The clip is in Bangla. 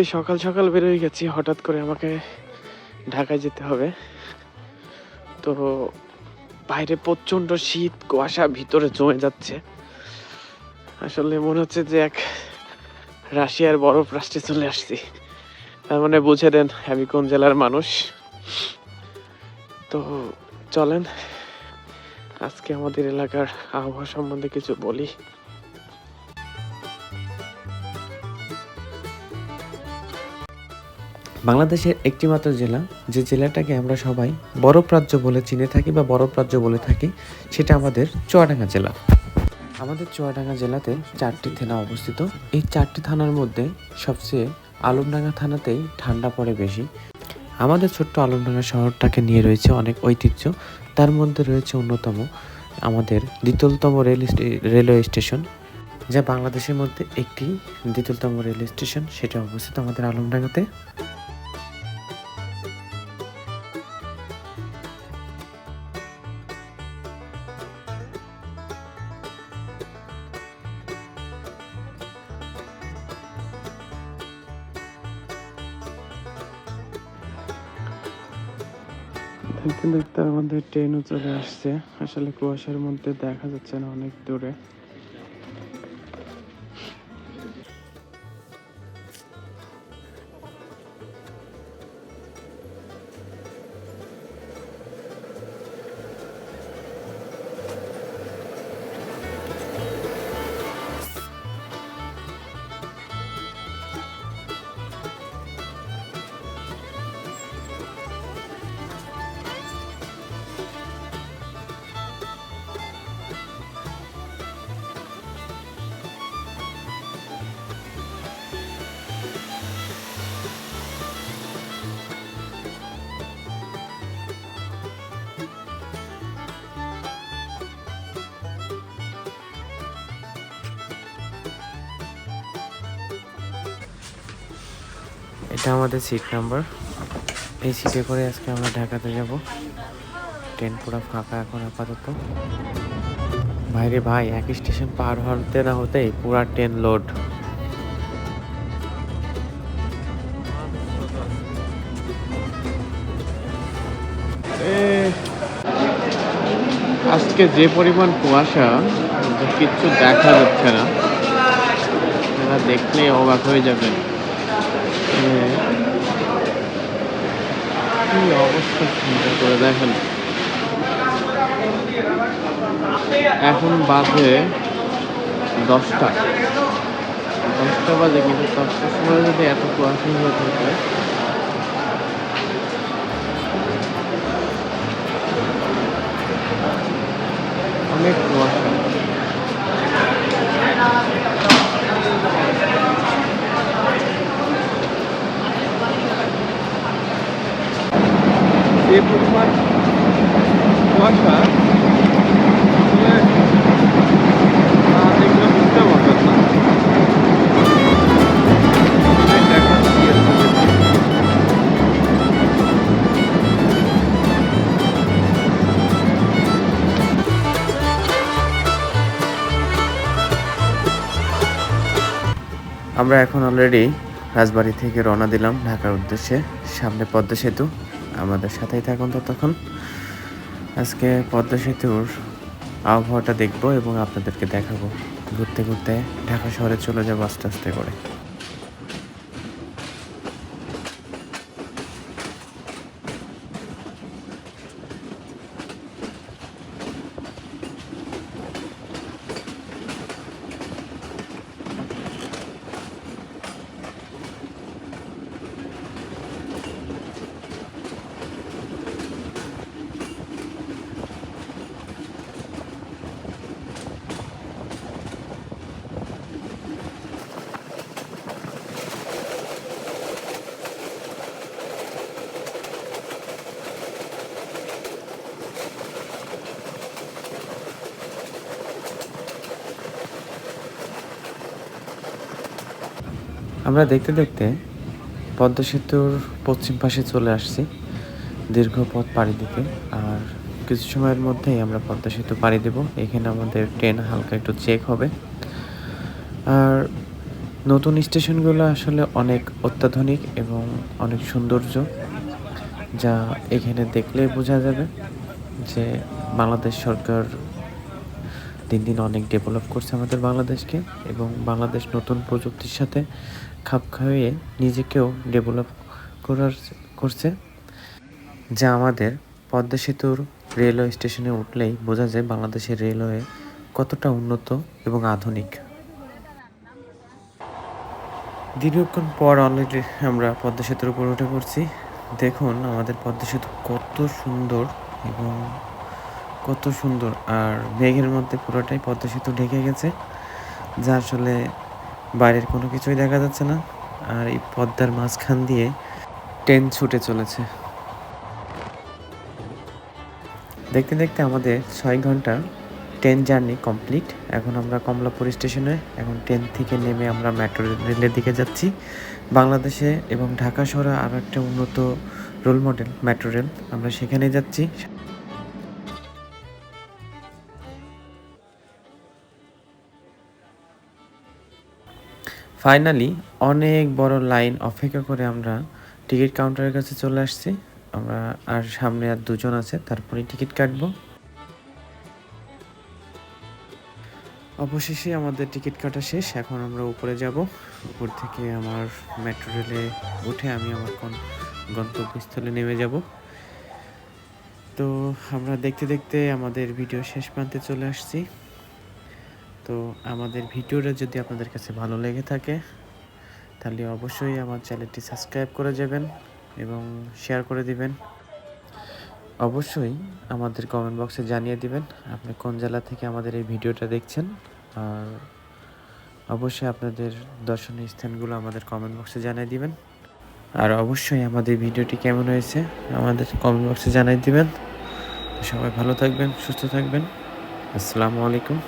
আজকে সকাল সকাল বেরোয় গেছি, হঠাৎ করে আমাকে ঢাকায় যেতে হবে। তো বাইরে প্রচণ্ড শীত, কুয়াশা, ভিতরে জমে যাচ্ছে। আসলে মনে হচ্ছে যে এক রাশিয়ার বরফ রাষ্ট্রে চলে আসছি। তার মানে বুঝে দেন আমি কোন জেলার মানুষ। তো চলেন, আজকে আমাদের এলাকার আবহাওয়া সম্বন্ধে কিছু বলি। বাংলাদেশের একটিমাত্র জেলা, যে জেলাটাকে আমরা সবাই বরফ রাজ্য বলে চিনে থাকি বা বরফ রাজ্য বলে থাকি, সেটা আমাদের চুয়াডাঙ্গা জেলা। আমাদের চুয়াডাঙ্গা জেলাতে চারটি থানা অবস্থিত। এই চারটি থানার মধ্যে সবচেয়ে আলমডাঙ্গা থানাতেই ঠান্ডা পড়ে বেশি। আমাদের ছোট্ট আলমডাঙ্গা শহরটাকে নিয়ে রয়েছে অনেক ঐতিহ্য। তার মধ্যে রয়েছে অন্যতম আমাদের দ্বিতলতম রেল রেলওয়ে স্টেশন, যা বাংলাদেশের মধ্যে একটি দ্বিতলতম রেল স্টেশন। সেটা অবস্থিত আমাদের আলমডাঙ্গাতে। দেখতে দেখতে আমাদের ট্রেনও চলে আসছে। আসলে কুয়াশার মধ্যে দেখা যাচ্ছে না অনেক দূরে। এটা আমাদের সিট নাম্বার এই সিটে করে আজকে আমরা ঢাকাতে যাব। ট্রেন পুরো ফাঁকা এখন আপাতত। বাইরে ভাই এক স্টেশন পার হতে না হতেই পুরা ট্রেন লোড আজকে যে পরিমাণ কুয়াশা কিচ্ছু দেখা যাচ্ছে না। দেখলেই অবাক হয়ে যাবেন। কি অবস্থা চিন্তা করে দেখেন। এখন বাজে দশটা। দশটা বাজে কিন্তু দশটার সময় যদি এত কুয়াশা হয়ে থাকে আমরা এখন অলরেডি রাজবাড়ি থেকে রওনা দিলাম ঢাকার উদ্দেশ্যে। সামনে পদ্মা সেতু, আমাদের সাথেই থাকুন ততক্ষণ। আজকে পদ্মা সেতুর আবহাওয়াটা দেখব এবং আপনাদেরকে দেখাবো। ঘুরতে ঘুরতে ঢাকা শহরে চলে যাব আস্তে আস্তে করে। আমরা দেখতে দেখতে পদ্মা সেতুর পশ্চিম পাশে চলে আসছি, দীর্ঘ পথ পাড়ি দিতে। আর কিছু সময়ের মধ্যেই আমরা পদ্মা সেতু পাড়ি দেব। এখানে আমাদের ট্রেন হালকা একটু চেক হবে। আর নতুন স্টেশনগুলো আসলে অনেক অত্যাধুনিক এবং অনেক সৌন্দর্য, যা এখানে দেখলেই বোঝা যাবে যে বাংলাদেশ সরকার দিন দিন অনেক ডেভেলপ করছে আমাদের বাংলাদেশকে এবং বাংলাদেশ নতুন প্রযুক্তির সাথে খাপ খাইয়ে নিজেকেও ডেভেলপ করার করছে, যা আমাদের পদ্মা সেতুর রেলওয়ে স্টেশনে উঠলেই বোঝা যায় বাংলাদেশের রেলওয়ে কতটা উন্নত এবং আধুনিক। দীর্ঘক্ষণ পর অলরেডি আমরা পদ্মা সেতুর উপর উঠে পড়ছি। দেখুন, আমাদের পদ্মা সেতু কত সুন্দর এবং কত সুন্দর। আর মেঘের মধ্যে পুরোটাই পদ্মা সেতু ঢেকে গেছে, যা আসলে বাইরের কোনো কিছুই দেখা যাচ্ছে না। আর এই পদ্মার মাঝখান দিয়ে ট্রেন ছুটে চলেছে। দেখতে দেখতে আমাদের ছয় ঘণ্টা ট্রেন জার্নি কমপ্লিট। এখন আমরা কমলাপুর স্টেশনে, এখন ট্রেন থেকে নেমে আমরা মেট্রো রেলের দিকে যাচ্ছি। বাংলাদেশে এবং ঢাকা শহরে আরও একটা উন্নত রোল মডেল, মেট্রো রেল। আমরা সেখানে যাচ্ছি। ফাইনালি অনেক বড় লাইন অপেক্ষা করে আমরা টিকিট কাউন্টারের কাছে চলে আসছি। আমরা আর সামনে আর দুজন আছে তারপরে টিকিট কাটবো। অবশেষে আমাদের টিকিট কাটা শেষ, এখন আমরা উপরে যাব। উপর থেকে আমার মেট্রো রেলে উঠে আমি আমার কোন গন্তব্যস্থলে নেমে যাব। তো আমরা দেখতে দেখতে আমাদের ভিডিও শেষ প্রান্তে চলে আসছি। তো আমাদের ভিডিওটা যদি আপনাদের কাছে ভালো লেগে থাকে, তাহলে অবশ্যই আমার চ্যানেলটি সাবস্ক্রাইব করে যাবেন এবং শেয়ার করে দিবেন। অবশ্যই আমাদের কমেন্ট বক্সে জানিয়ে দিবেন আপনি কোন জেলা থেকে আমাদের এই ভিডিওটা দেখছেন। আর অবশ্যই আপনাদের দর্শনীয় স্থানগুলো আমাদের কমেন্ট বক্সে জানিয়ে দিবেন। আর অবশ্যই আমাদের ভিডিওটি কেমন হয়েছে আমাদের কমেন্ট বক্সে জানিয়ে দিবেন। সবাই ভালো থাকবেন, সুস্থ থাকবেন। আসসালামু আলাইকুম।